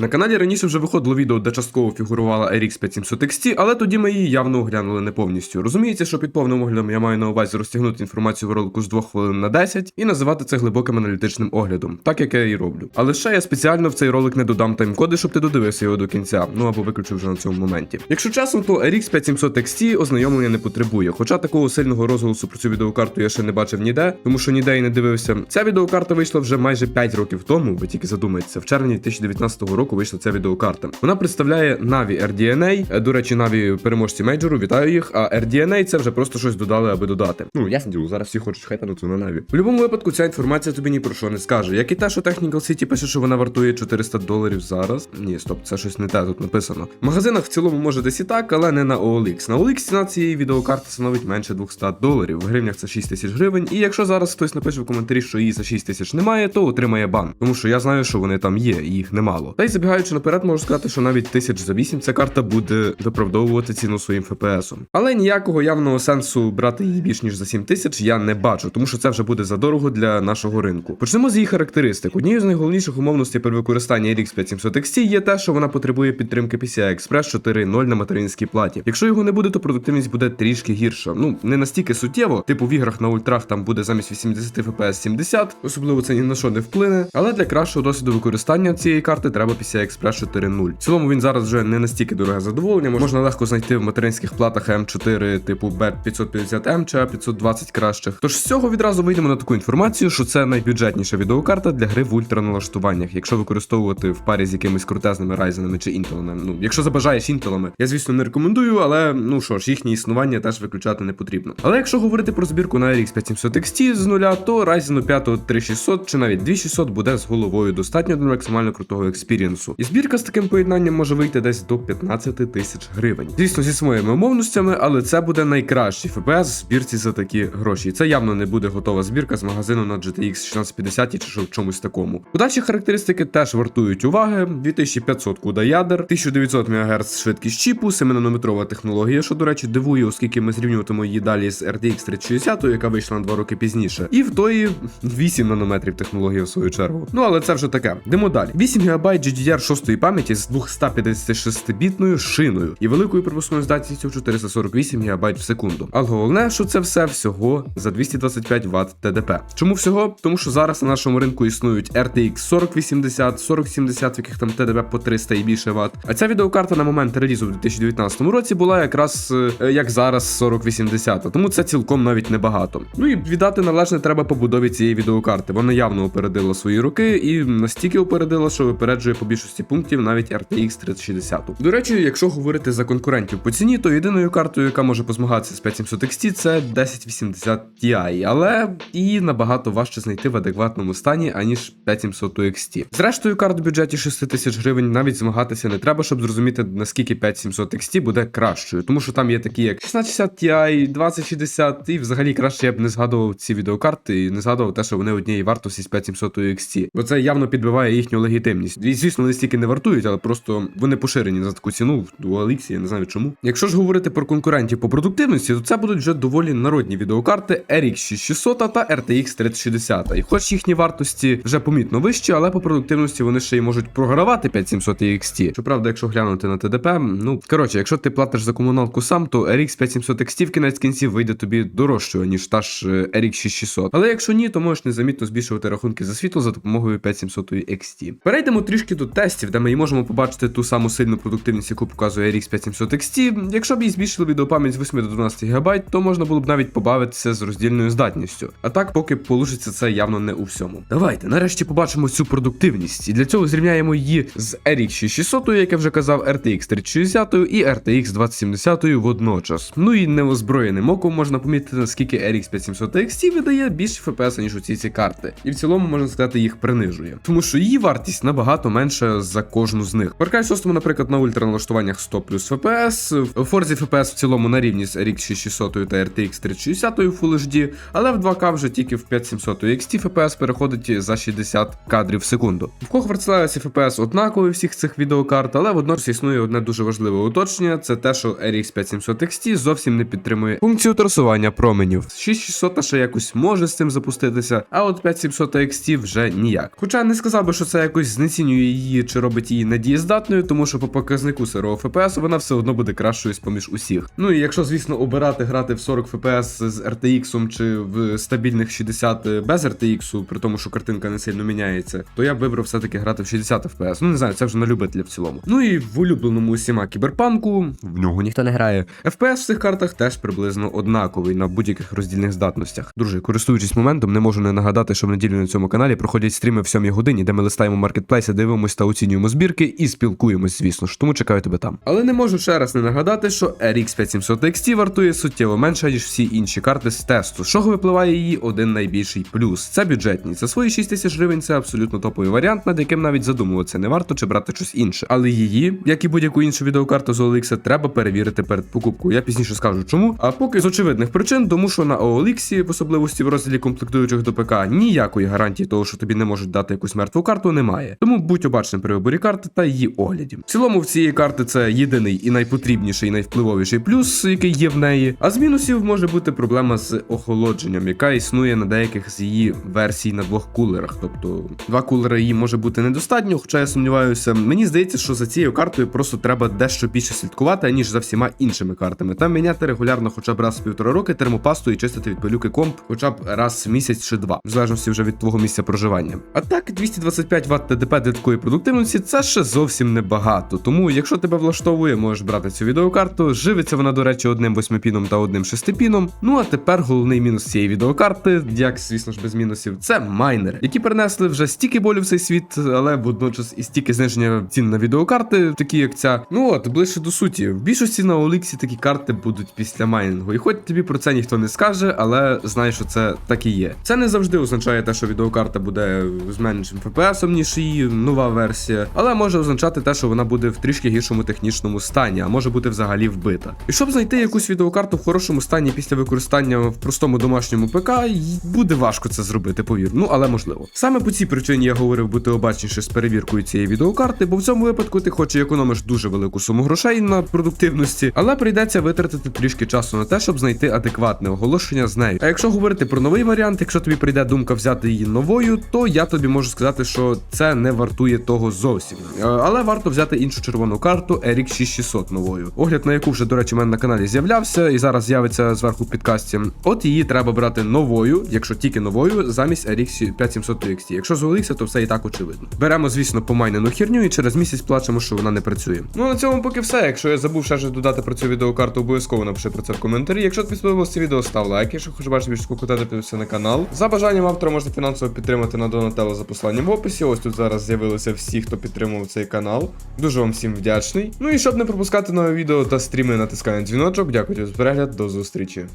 На каналі раніше вже виходило відео, де частково фігурувала RX 5700 XT, але тоді ми її явно оглянули не повністю. Розуміється, що під повним оглядом я маю на увазі розтягнути інформацію в ролику з 2 хвилин на 10 і називати це глибоким аналітичним оглядом, так як я і роблю. Але ще я спеціально в цей ролик не додам таймкоди, щоб ти додивився його до кінця, ну або виключив вже на цьому моменті. Якщо чесно, то RX 5700 XT ознайомлення не потребує, хоча такого сильного розголосу про цю відеокарту я ще не бачив ніде, тому що ніде і не дивився. Ця відеокарта вийшла вже майже 5 років тому, ви тільки задумаєтеся, в червні 2019 року вийшла ця відеокарта. Вона представляє Navi RDNA. Е, До речі, Navi переможці мейджору, вітаю їх. А RDNA це вже просто щось додали, аби додати. Ну, ясно діло, зараз всі хочуть хайпанути на Navi. В будь-якому випадку ця інформація тобі ні про що не скаже. Як і те, що Technical City пише, що вона вартує 400 доларів зараз. Ні, стоп, це щось не те тут написано. В магазинах в цілому може десь і так, але не на OLX. На OLX ціна цієї відеокарти становить менше 200 доларів. В гривнях це 6 тисяч гривень. І якщо зараз хтось напише в коментарі, що її за 6 тисяч немає, то отримає бан. Тому що я знаю, що вони там є, і їх немало. Та й забігаючи наперед, можу сказати, що навіть тисяч за 8 ця карта буде виправдовувати ціну своїм ФПСом. Але ніякого явного сенсу брати її більш ніж за 7 тисяч я не бачу, тому що це вже буде задорого для нашого ринку. Почнемо з її характеристик. Однією з найголовніших умовностей при використанні RX 5700 XT є те, що вона потребує підтримки PCI Express 4.0 на материнській платі. Якщо його не буде, то продуктивність буде трішки гірша. Ну не настільки суттєво, типу в іграх на ультрах там буде замість 80 FPS 70, особливо це ні на що не вплине. Але для кращого досвіду використання цієї карти треба PCI Express 4.0. В цілому він зараз вже не настільки дороге задоволення. Можна легко знайти в материнських платах M4 типу B550M чи A520 кращих. Тож з цього відразу вийдемо на таку інформацію, що це найбюджетніша відеокарта для гри в ультраналаштуваннях, якщо використовувати в парі з якимись крутезними райзенами чи інтелами. Ну, якщо забажаєш інтелами, я звісно не рекомендую, але ну що ж, їхнє існування теж виключати не потрібно. Але якщо говорити про збірку на RX 5700 XT з нуля, то Ryzen 5 3600 чи навіть 2600 буде з головою достатньо до максимально крутого експірієнсу. І збірка з таким поєднанням може вийти десь до 15 тисяч гривень. Звісно, зі своїми умовностями, але це буде найкращий FPS в збірці за такі гроші. Це явно не буде готова збірка з магазину на GTX 1650 чи в чомусь такому. Подальші характеристики теж вартують уваги: 2500 куда ядер, 1900 МГц швидкість чіпу, 7-нанометрова технологія, що, до речі, дивує, оскільки ми зрівнюватимемо її далі з RTX 3060, яка вийшла на 2 роки пізніше. І в тої 8 нанометрів технологія в свою чергу. Ну але це вже таке. Йдемо далі. 8 ГБ GDDR6 пам'яті з 256-бітною шиною і великою пропускною здатністю 448 ГБ в секунду. Але головне, що це все всього за 225 Вт ТДП. Чому всього? Тому що зараз на нашому ринку існують RTX 4080, 4070, в яких там ТДП по 300 і більше Вт. А ця відеокарта на момент релізу в 2019 році була якраз е, як зараз 4080, тому це цілком навіть небагато. Ну і віддати належне треба побудові цієї відеокарти. Вона явно опередила свої роки і настільки опередила, що випереджує по більшості пунктів навіть RTX 3060. До речі, якщо говорити за конкурентів по ціні, то єдиною картою, яка може позмагатися з 5700 XT, це 1080 Ti, але її набагато важче знайти в адекватному стані, аніж 5700 XT. Зрештою, карт в бюджеті 6000 гривень навіть змагатися не треба, щоб зрозуміти, наскільки 5700 XT буде кращою, тому що там є такі, як 1660 Ti, 2060, і взагалі краще я б не згадував ці відеокарти і не згадував те, що вони однієї вартості з 5700 XT, бо це явно підбиває їхню легітимність. І звісно, вони стільки не вартують, але просто вони поширені за таку ціну в OLX, я не знаю чому. Якщо ж говорити про конкурентів по продуктивності, то це будуть вже доволі народні відеокарти RX 6600 та RTX 3060. І хоч їхні вартості вже помітно вищі, але по продуктивності вони ще й можуть програвати 5700 XT. Щоправда, якщо глянути на ТДП, ну коротше, якщо ти платиш за комуналку сам, то RX 5700 XT в кінець кінців вийде тобі дорожчою, ніж та ж е, RX 6600. Але якщо ні, то можеш незамітно збільшувати рахунки за світло за допомогою 5700 XT. Перейдемо трішки до тестів, де ми і можемо побачити ту саму сильну продуктивність, яку показує RX 5700 XT. Якщо б їй збільшили відеопам'ять з 8 до 12 ГБ, то можна було б навіть побавитися з роздільною здатністю. А так, поки получиться це явно не у всьому. Давайте нарешті побачимо цю продуктивність, і для цього зрівняємо її з RX 6600, як я вже казав, RTX 3060 і RTX 2070 водночас. Ну і неозброєним оком можна помітити, наскільки RX 5700 XT видає більше FPS, ніж усі ці ці карти. І в цілому можна сказати, їх принижує. Тому що її вартість набагато менша за кожну з них. В Far 6, наприклад, на ультраналаштуваннях 100 плюс FPS, в Forza FPS в цілому на рівні з RX 6600 та RTX 3060 Full HD, але в 2К вже тільки в 5700 XT FPS переходить за 60 кадрів в секунду. В Hogwarts Legacy FPS однаковий всіх цих відеокарт, але водночас існує одне дуже важливе уточнення: це те, що RX 5700 XT зовсім не підтримує функцію трасування променів. 6600 ще якось може з цим запуститися, а от 5700 XT вже ніяк. Хоча не сказав би, що це якось знецінює її її чи робить її недієздатною, тому що по показнику сирого FPS вона все одно буде кращою з поміж усіх. Ну і якщо, звісно, обирати грати в 40 FPS з RTX чи в стабільних 60 без RTX, при тому, що картинка не сильно міняється, то я б вибрав все-таки грати в 60 FPS. Ну не знаю, це вже на любителя в цілому. Ну і в улюбленому усіма кіберпанку в нього ніхто не грає. FPS в цих картах теж приблизно однаковий на будь-яких роздільних здатностях. Друзі, користуючись моментом, не можу не нагадати, що в неділю на цьому каналі проходять стріми в 7 годині, де ми листаємо маркетплейси, дивимося та оцінюємо збірки і спілкуємось, звісно ж. Тому чекаю тебе там. Але не можу ще раз не нагадати, що RX 5700 XT вартує суттєво менше, ніж всі інші карти з тесту. З чого випливає її один найбільший плюс. Це бюджетність. За свої 6 тисяч гривень це абсолютно топовий варіант, над яким навіть задумуватися не варто чи брати щось інше. Але її, як і будь-яку іншу відеокарту з OLX, треба перевірити перед покупкою. Я пізніше скажу чому. А поки з очевидних причин, тому що на OLX, в особливості в розділі комплектуючих до ПК, ніякої гарантії того, що тобі не можуть дати якусь мертву карту, немає. Тому будь обачним при виборі карти та її огляді. В цілому в цієї карти це єдиний і найпотрібніший, і найвпливовіший плюс, який є в неї. А з мінусів може бути проблема з охолодженням, яка існує на деяких з її версій на двох кулерах. Тобто два кулери її може бути недостатньо, хоча я сумніваюся. Мені здається, що за цією картою просто треба дещо більше слідкувати, ніж за всіма іншими картами. Там міняти регулярно, хоча б раз в півтора роки термопасту і чистити від пилюки комп, хоча б раз в місяць чи два, в залежності вже від твого місця проживання. А так, 225 Вт ТДП для такої продуктивності це ще зовсім небагато. Тому, якщо тебе влаштовує, можеш брати цю відеокарту. Живиться вона, до речі, одним восьмипіном та одним шестипіном. Ну а тепер головний мінус цієї відеокарти, як звісно ж без мінусів, це майнери, які принесли вже стільки болю в цей світ, але водночас і стільки зниження цін на відеокарти, такі як ця. Ну от ближче до суті, в більшості на Оліксі такі карти будуть після майнінгу. І хоч тобі про це ніхто не скаже, але знай, що це так і є. Це не завжди означає те, що відеокарта буде з меншим FPS, ніж її нова версія, але може означати те, що вона буде в трішки гіршому технічному стані, а може бути взагалі вбита. І щоб знайти якусь відеокарту в хорошому стані після використання в простому домашньому ПК, буде важко це зробити, повір. Ну але можливо. Саме по цій причині я говорив бути обачніше з перевіркою цієї відеокарти, бо в цьому випадку ти хоч і економиш дуже велику суму грошей на продуктивності, але прийдеться витратити трішки часу на те, щоб знайти адекватне оголошення з нею. А якщо говорити про новий варіант, якщо тобі прийде думка взяти її новою, то я тобі можу сказати, що це не вартує того зовсім. Е, Але варто взяти іншу червону карту RX 6600 новою. Огляд на яку вже, до речі, у мене на каналі з'являвся і зараз з'явиться зверху в підкасті. От її треба брати новою, якщо тільки новою, замість RX 5700 XT. Якщо з OLX, то все і так очевидно. Беремо, звісно, помайнену херню і через місяць плачемо, що вона не працює. Ну на цьому поки все. Якщо я забув ще додати про цю відеокарту, обов'язково напиши про це в коментарі. Якщо тобі сподобалося відео, став лайк. Якщо хочеш бачити більше контенту, підписуйся на канал. За бажанням автора можна фінансово підтримати на Донателло за посиланням в описі. Ось тут зараз з'явилися всі, хто підтримував цей канал. Дуже вам всім вдячний. Ну і щоб не пропускати нове відео та стріми, натискай на дзвіночок. Дякую за перегляд. До зустрічі.